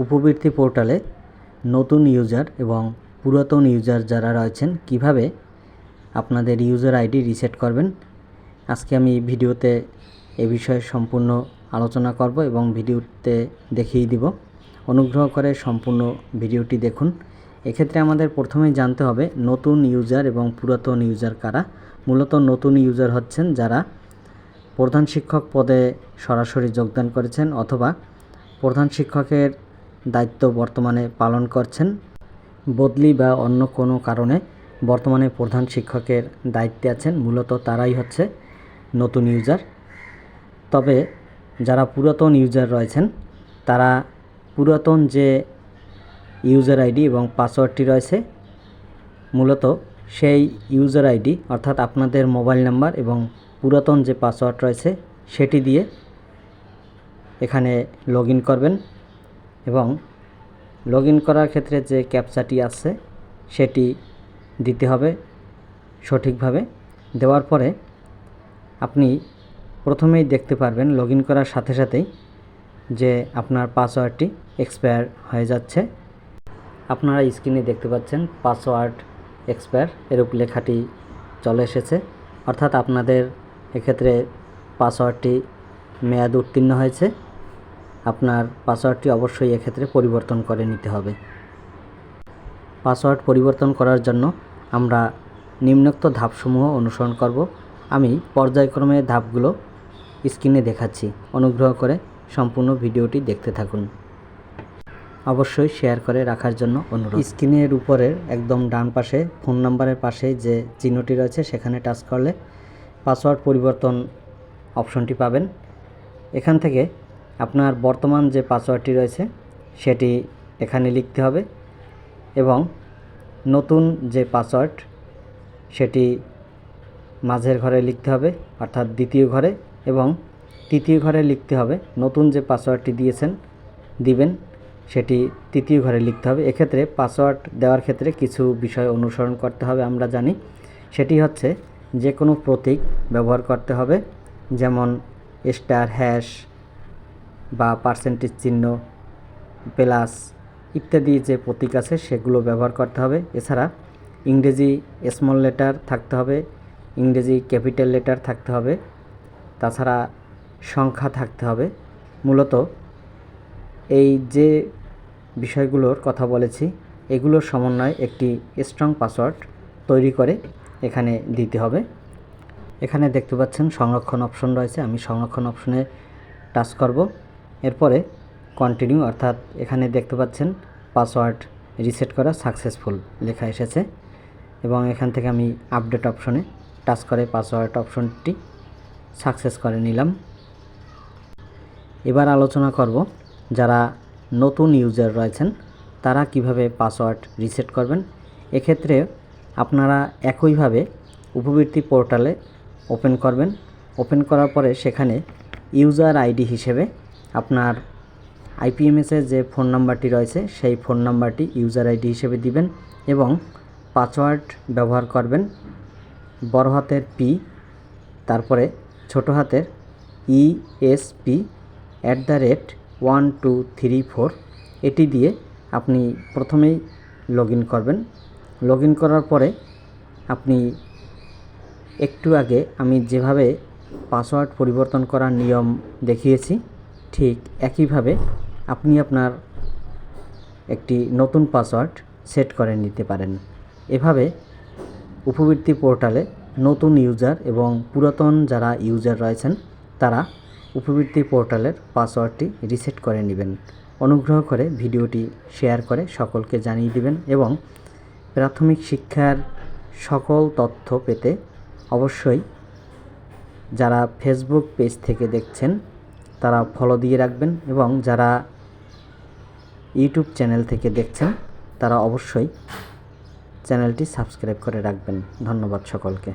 উপবৃত্তি পোর্টালে নতুন ইউজার এবং পুরাতন ইউজার যারা রয়েছেন, কীভাবে আপনাদের ইউজার আইডি রিসেট করবেন? আজকে আমি ভিডিওতে এ বিষয়ে সম্পূর্ণ আলোচনা করব এবং ভিডিওতে দেখিয়ে দিব। অনুগ্রহ করে সম্পূর্ণ ভিডিওটি দেখুন। এক্ষেত্রে আমাদের প্রথমেই জানতে হবে, নতুন ইউজার এবং পুরাতন ইউজার কারা? মূলত নতুন ইউজার হচ্ছেন যারা প্রধান শিক্ষক পদে সরাসরি যোগদান করেছেন অথবা প্রধান শিক্ষকের দায়িত্ব বর্তমানে পালন করছেন। বদলি বা অন্য কোনো কারণে বর্তমানে প্রধান শিক্ষকের দায়িত্বে আছেন। মূলত তারাই হচ্ছে নতুন ইউজার। তবে যারা পুরাতন ইউজার রয়েছেন, তারা পুরাতন যে ইউজার আইডি এবং পাসওয়ার্ডটি রয়েছে, মূলত সেই ইউজার আইডি অর্থাৎ আপনাদের মোবাইল নাম্বার এবং পুরাতন যে পাসওয়ার্ড রয়েছে, সেটি দিয়ে এখানে লগ করবেন। এবং লগ করার ক্ষেত্রে যে ক্যাপচাটি আছে, সেটি দিতে হবে সঠিকভাবে। দেওয়ার পরে আপনি প্রথমেই দেখতে পারবেন লগ করার সাথে সাথেই যে আপনার পাসওয়ার্ডটি এক্সপায়ার হয়ে যাচ্ছে। আপনারা স্ক্রিনে দেখতে পাচ্ছেন পাসওয়ার্ড এক্সপায়ার এরূপ লেখাটি চলে এসেছে। অর্থাৎ আপনাদের এক্ষেত্রে পাসওয়ার্ডটি মেয়াদ উত্তীর্ণ হয়েছে। আপনার পাসওয়ার্ডটি অবশ্যই এক্ষেত্রে পরিবর্তন করে নিতে হবে। পাসওয়ার্ড পরিবর্তন করার জন্য আমরা নিম্নোক্ত ধাপসমূহ অনুসরণ করব। আমি পর্যায়ক্রমে ধাপগুলো স্ক্রিনে দেখাচ্ছি। অনুগ্রহ করে সম্পূর্ণ ভিডিওটি দেখতে থাকুন। অবশ্যই শেয়ার করে রাখার জন্য অনুরোধ। স্ক্রিনের উপরের একদম ডান পাশে, ফোন নাম্বারের পাশে যে চিহ্নটি রয়েছে, সেখানে টাচ করলে পাসওয়ার্ড পরিবর্তন অপশনটি পাবেন। এখান থেকে আপনার বর্তমান যে পাসওয়ার্ডটি রয়েছে, সেটি এখানে লিখতে হবে এবং নতুন যে পাসওয়ার্ড সেটি মাঝের ঘরে লিখতে হবে, অর্থাৎ দ্বিতীয় ঘরে এবং তৃতীয় ঘরে লিখতে হবে। নতুন যে পাসওয়ার্ডটি দিয়েছেন, দিবেন, সেটি তৃতীয় ঘরে লিখতে হবে। এক্ষেত্রে পাসওয়ার্ড দেওয়ার ক্ষেত্রে কিছু বিষয় অনুসরণ করতে হবে, আমরা জানি। সেটি হচ্ছে যে কোনো প্রতীক ব্যবহার করতে হবে, যেমন স্টার হ্যাশ বা পার্সেন্টেজ চিহ্ন প্লাস ইত্যাদি যে প্রতীক আছে সেগুলো ব্যবহার করতে হবে। এছাড়া ইংরেজি স্মল লেটার থাকতে হবে, ইংরেজি ক্যাপিটাল লেটার থাকতে হবে, তাছাড়া সংখ্যা থাকতে হবে। মূলত এই যে বিষয়গুলোর কথা বলেছি, এগুলোর সমন্বয়ে একটি স্ট্রং পাসওয়ার্ড তৈরি করে এখানে দিতে হবে। এখানে দেখতে পাচ্ছেন সংরক্ষণ অপশন রয়েছে, আমি সংরক্ষণ অপশনে টাচ করব। এরপরে কন্টিনিউ অর্থাৎ এখানে দেখতে পাচ্ছেন পাসওয়ার্ড রিসেট করা সাকসেসফুল লেখা এসেছে। এবং এখান থেকে আমি আপডেট অপশনে টাচ করে পাসওয়ার্ড অপশনটি সাকসেস করে নিলাম। এবার আলোচনা করব যারা নতুন ইউজার রয়েছেন, তারা কীভাবে পাসওয়ার্ড রিসেট করবেন। এক্ষেত্রে আপনারা একইভাবে উপবৃত্তি পোর্টালে ওপেন করবেন। ওপেন করার পরে সেখানে ইউজার আইডি হিসেবে আপনার আইপিএমএসের যে ফোন নাম্বারটি রয়েছে, সেই ফোন নাম্বারটি ইউজার আইডি হিসেবে দিবেন এবং পাসওয়ার্ড ব্যবহার করবেন বড় হাতের পি, তারপরে ছোট হাতের ESP at the rate one two three four এটি দিয়ে আপনি প্রথমেই লগ করবেন। লগ করার পরে আপনি একটু আগে আমি যেভাবে পাসওয়ার্ড পরিবর্তন করার নিয়ম দেখিয়েছি ঠিক একইভাবে আপনি আপনার একটি নতুন পাসওয়ার্ড সেট করে নিতে পারেন। এভাবে উপবৃত্তি পোর্টালে নতুন ইউজার এবং পুরাতন যারা ইউজার রয়েছেন, তারা উপবৃত্তি পোর্টালের পাসওয়ার্ডটি রিসেট করে নেবেন। অনুগ্রহ করে ভিডিওটি শেয়ার করে সকলকে জানিয়ে দিবেন এবং প্রাথমিক শিক্ষার সকল তথ্য পেতে অবশ্যই যারা ফেসবুক পেজ থেকে দেখছেন তারা ফলো দিয়ে রাখবেন এবং যারা ইউটিউব চ্যানেল থেকে দেখছেন, তারা অবশ্যই চ্যানেলটি সাবস্ক্রাইব করে রাখবেন। ধন্যবাদ সকলকে।